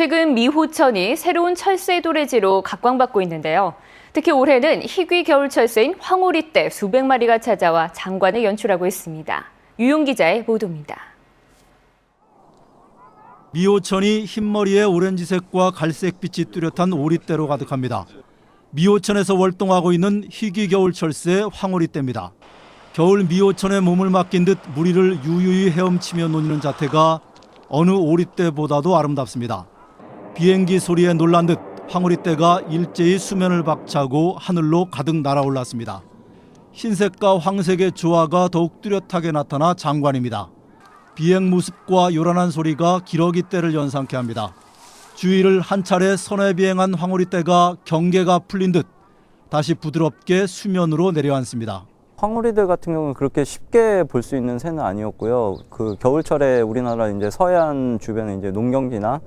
최근 미호천이 새로운 철새 도래지로 각광받고 있는데요. 특히 올해는 희귀 겨울 철새인 황오리 떼 수백 마리가 찾아와 장관을 연출하고 있습니다. 유용 기자의 보도입니다. 미호천이 흰머리에 오렌지색과 갈색빛이 뚜렷한 오리떼로 가득합니다. 미호천에서 월동하고 있는 희귀 겨울 철새 황오리떼입니다. 겨울 미호천에 몸을 맡긴 듯 무리를 유유히 헤엄치며 노니는 자태가 어느 오리떼보다도 아름답습니다. 비행기 소리에 놀란 듯 황오리떼가 일제히 수면을 박차고 하늘로 가득 날아올랐습니다. 흰색과 황색의 조화가 더욱 뚜렷하게 나타나 장관입니다. 비행 모습과 요란한 소리가 기러기 떼를 연상케 합니다. 주위를 한 차례 선회 비행한 황오리 떼가 경계가 풀린 듯 다시 부드럽게 수면으로 내려앉습니다. 황오리들 같은 경우는 그렇게 쉽게 볼 수 있는 새는 아니었고요. 그 겨울철에 우리나라 이제 서해안 주변에 이제 농경지나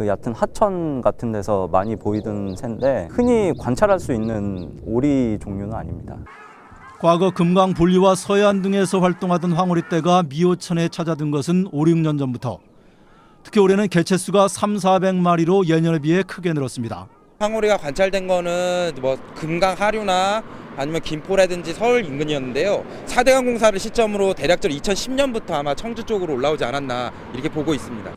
그 얕은 하천 같은 데서 많이 보이던 새인데 흔히 관찰할 수 있는 오리 종류는 아닙니다. 과거 금강 분리와 서해안 등에서 활동하던 황오리 떼가 미호천에 찾아든 것은 5, 6년 전부터 특히 올해는 개체수가 3, 400마리로 예년에 비해 크게 늘었습니다. 황오리가 관찰된 거는 뭐 금강 하류나 아니면 김포라든지 서울 인근이었는데요. 4대강 공사를 시점으로 대략적으로 2010년부터 아마 청주 쪽으로 올라오지 않았나 이렇게 보고 있습니다.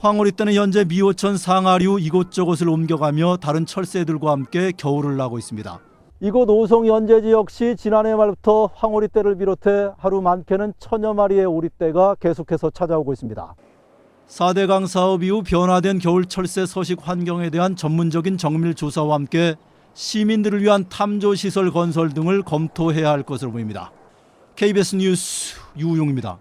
황오리 떼는 현재 미호천 상하류 이곳저곳을 옮겨가며 다른 철새들과 함께 겨울을 나고 있습니다. 이곳 오송 연제지 역시 지난해 말부터 황오리 떼를 비롯해 하루 많게는 천여 마리의 오리떼가 계속해서 찾아오고 있습니다. 4대강 사업 이후 변화된 겨울 철새 서식 환경에 대한 전문적인 정밀 조사와 함께 시민들을 위한 탐조 시설 건설 등을 검토해야 할 것으로 보입니다. KBS 뉴스 유용입니다.